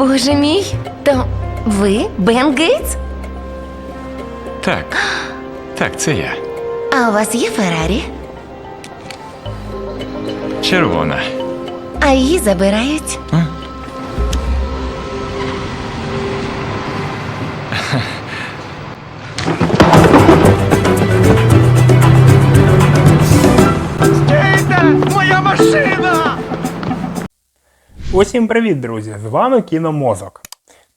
Боже мій, то ви Бен Гейтс? Так. Так, це я. А у вас є Феррарі? Червона. А її забирають. Усім привіт, друзі! З вами Кіномозок.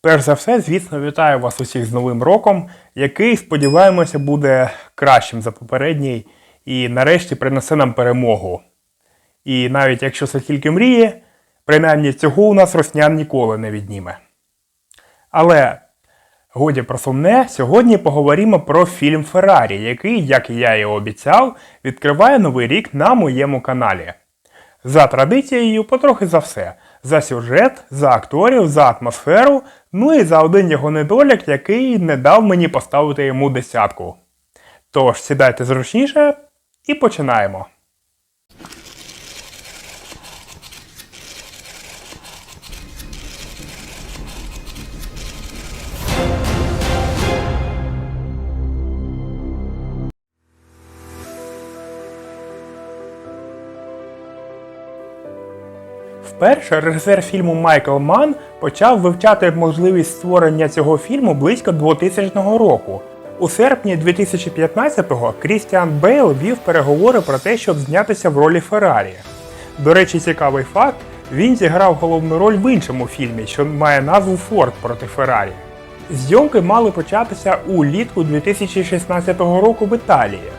Перш за все, звісно, вітаю вас усіх з Новим роком, який, сподіваємося, буде кращим за попередній і нарешті принесе нам перемогу. І навіть якщо це тільки мріє, принаймні цього у нас роснян ніколи не відніме. Але годі про сумне, сьогодні поговоримо про фільм Феррарі, який, як і я і обіцяв, відкриває новий рік на моєму каналі. За традицією, потрохи за все. За сюжет, за акторів, за атмосферу, ну і за один його недолік, який не дав мені поставити йому десятку. Тож сідайте зручніше і починаємо. Вперше режисер фільму Майкл Манн почав вивчати можливість створення цього фільму близько 2000 року. У серпні 2015-го Крістіан Бейл вів переговори про те, щоб знятися в ролі Феррарі. До речі, цікавий факт: він зіграв головну роль в іншому фільмі, що має назву Форд проти Феррарі. Зйомки мали початися улітку 2016 року в Італії.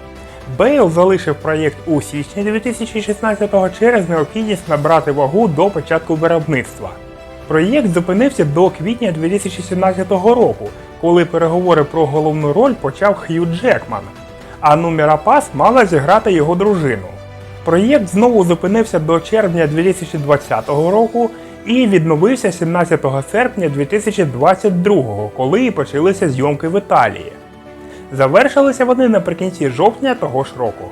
Бейл залишив проєкт у січні 2016-го через необхідність набрати вагу до початку виробництва. Проєкт зупинився до квітня 2017 року, коли переговори про головну роль почав Хью Джекман, а Нумера Пас мала зіграти його дружину. Проєкт знову зупинився до червня 2020 року і відновився 17 серпня 2022, коли почалися зйомки в Італії. Завершилися вони наприкінці жовтня того ж року.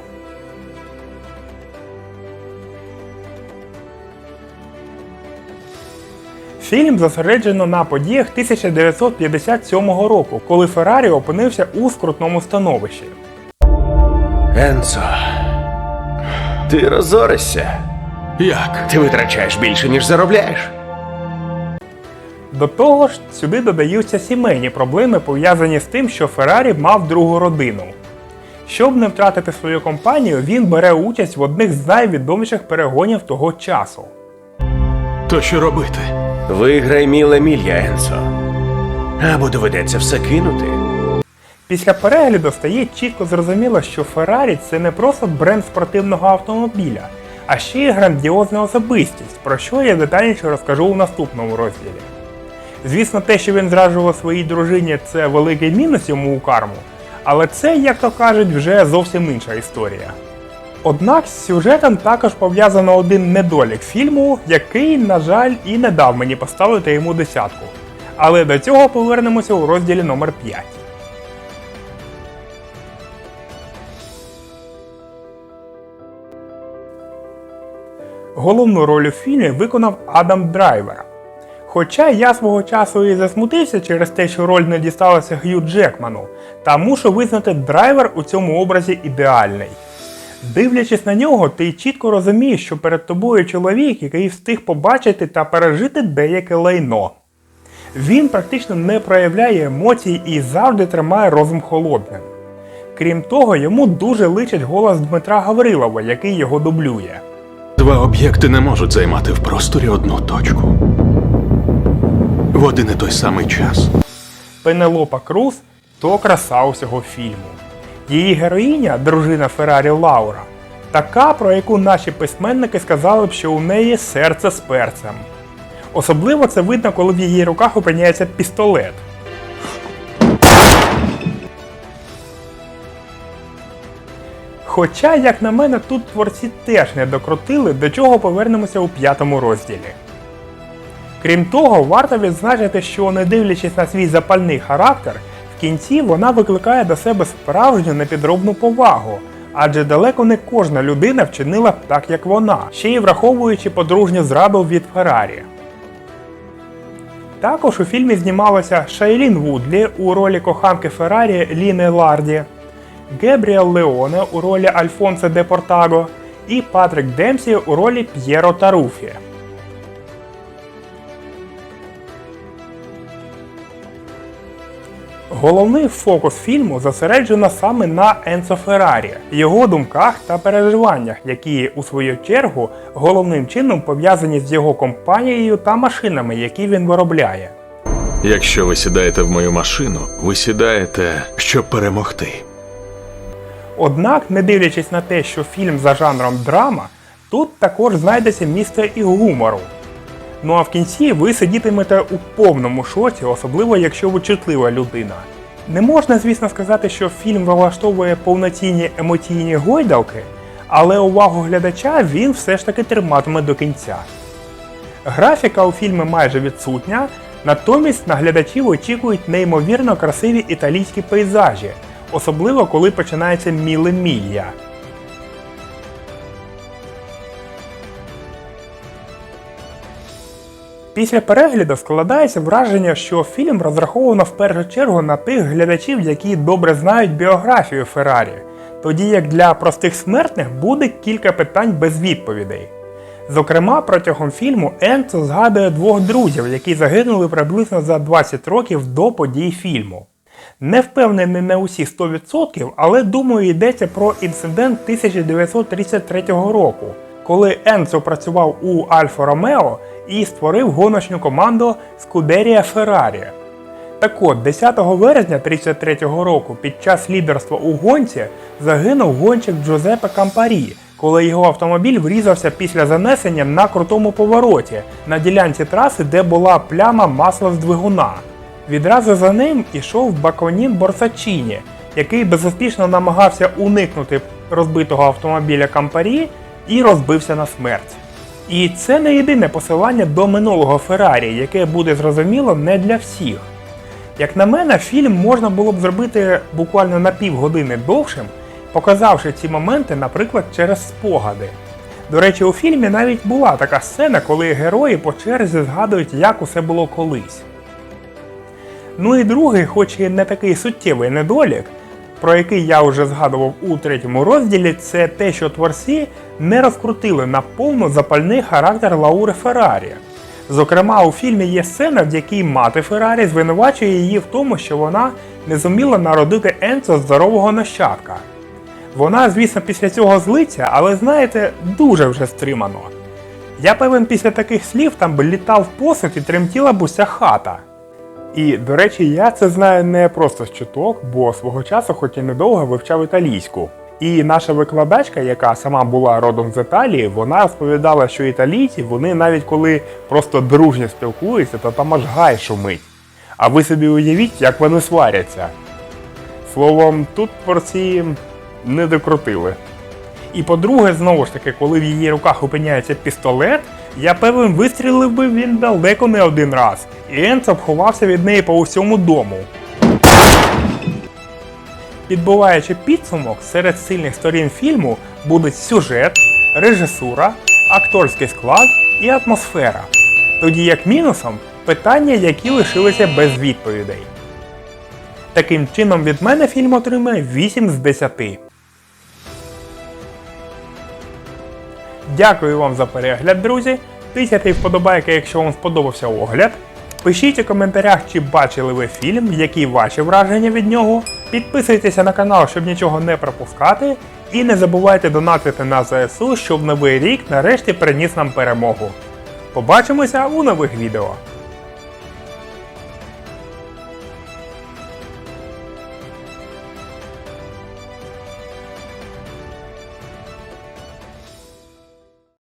Фільм зосереджено на подіях 1957 року, коли Феррарі опинився у скрутному становищі. Енцо, ти розоришся. Як? Ти витрачаєш більше, ніж заробляєш. До того ж, сюди додаються сімейні проблеми, пов'язані з тим, що Феррарі мав другу родину. Щоб не втратити свою компанію, він бере участь в одних з найвідоміших перегонів того часу. То що робити? Виграй міле мілья, Енцо. Або доведеться все кинути. Після перегляду стає чітко зрозуміло, що Феррарі це не просто бренд спортивного автомобіля, а ще й грандіозна особистість, про що я детальніше розкажу у наступному розділі. Звісно, те, що він зраджував своїй дружині, це великий мінус йому у карму, але це, як то кажуть, вже зовсім інша історія. Однак з сюжетом також пов'язано один недолік фільму, який, на жаль, і не дав мені поставити йому десятку. Але до цього повернемося у розділі номер 5. Головну роль у фільмі виконав Адам Драйвер. Хоча я свого часу і засмутився через те, що роль не дісталася Г'ю Джекману, та мушу визнати, драйвер у цьому образі ідеальний. Дивлячись на нього, ти чітко розумієш, що перед тобою чоловік, який встиг побачити та пережити деяке лайно. Він практично не проявляє емоцій і завжди тримає розум холодним. Крім того, йому дуже личить голос Дмитра Гаврилова, який його дублює. Два об'єкти не можуть займати в просторі одну точку. В один і той самий час. Пенелопа Круз то краса усього фільму. Її героїня, дружина Феррарі Лаура, така, про яку наші письменники сказали б, що у неї серце з перцем. Особливо це видно, коли в її руках опиняється пістолет. Хоча, як на мене, тут творці теж не докрутили, до чого повернемося у п'ятому розділі. Крім того, варто відзначити, що не дивлячись на свій запальний характер, в кінці вона викликає до себе справжню непідробну повагу, адже далеко не кожна людина вчинила б так, як вона, ще й враховуючи подружню зраду від Феррарі. Також у фільмі знімалася Шайлін Вудлі у ролі коханки Феррарі Ліни Ларді, Гебріел Леоне у ролі Альфонса де Портаго і Патрік Демсі у ролі П'єро Таруфі. Головний фокус фільму зосереджено саме на Енцо Феррарі, його думках та переживаннях, які у свою чергу головним чином пов'язані з його компанією та машинами, які він виробляє. Якщо ви сідаєте в мою машину, ви сідаєте, щоб перемогти. Однак, не дивлячись на те, що фільм за жанром драма, тут також знайдеться місце і гумору. Ну а в кінці ви сидітимете у повному шоці, особливо якщо ви чутлива людина. Не можна, звісно, сказати, що фільм влаштовує повноцінні емоційні гойдалки, але увагу глядача він все ж таки триматиме до кінця. Графіка у фільмі майже відсутня, натомість на глядачів очікують неймовірно красиві італійські пейзажі, особливо коли починається міле мілля. Після перегляду складається враження, що фільм розраховано в першу чергу на тих глядачів, які добре знають біографію Феррарі, тоді як для простих смертних буде кілька питань без відповідей. Зокрема, протягом фільму Енцо згадує двох друзів, які загинули приблизно за 20 років до подій фільму. Не впевнений не усі 100%, але думаю, йдеться про інцидент 1933 року, коли Енцо працював у Альфа Ромео і створив гоночну команду Скудерія Феррарі. Так от, 10 березня 1933 року під час лідерства у гонці загинув гонщик Джозепе Кампарі, коли його автомобіль врізався після занесення на крутому повороті на ділянці траси, де була пляма масла з двигуна. Відразу за ним ішов Баконін Борсачіні, який безуспішно намагався уникнути розбитого автомобіля Кампарі і розбився на смерть. І це не єдине посилання до минулого Феррарі, яке буде зрозуміло не для всіх. Як на мене, фільм можна було б зробити буквально на півгодини довшим, показавши ці моменти, наприклад, через спогади. До речі, у фільмі навіть була така сцена, коли герої по черзі згадують, як усе було колись. Ну і другий, хоч і не такий суттєвий недолік, про який я вже згадував у третьому розділі, це те, що творці не розкрутили наповну запальний характер Лаури Феррарі. Зокрема, у фільмі є сцена, в якій мати Феррарі звинувачує її в тому, що вона не зуміла народити Енцо здорового нащадка. Вона, звісно, після цього злиться, але знаєте, дуже вже стримано. Я певен, після таких слів там би літав посуд і тремтіла б уся хата. І, до речі, я це знаю не просто з чуток, бо свого часу, хоч і недовго вивчав італійську. І наша викладачка, яка сама була родом з Італії, вона розповідала, що італійці, вони навіть коли просто дружньо спілкуються, то там аж гай шумить. А ви собі уявіть, як вони сваряться. Словом, тут творці не докрутили. І по-друге, знову ж таки, коли в її руках опиняється пістолет, я певен вистрілив би він далеко не один раз, і Енцо обховався від неї по усьому дому. Підбиваючи підсумок, серед сильних сторін фільму будуть сюжет, режисура, акторський склад і атмосфера. Тоді як мінусом питання, які лишилися без відповідей. Таким чином від мене фільм отримає 8 з 10. Дякую вам за перегляд, друзі. Тисяти вподобайки, якщо вам сподобався огляд. Пишіть у коментарях, чи бачили ви фільм, які ваші враження від нього. Підписуйтеся на канал, щоб нічого не пропускати. І не забувайте донатити на ЗСУ, щоб новий рік нарешті приніс нам перемогу. Побачимося у нових відео.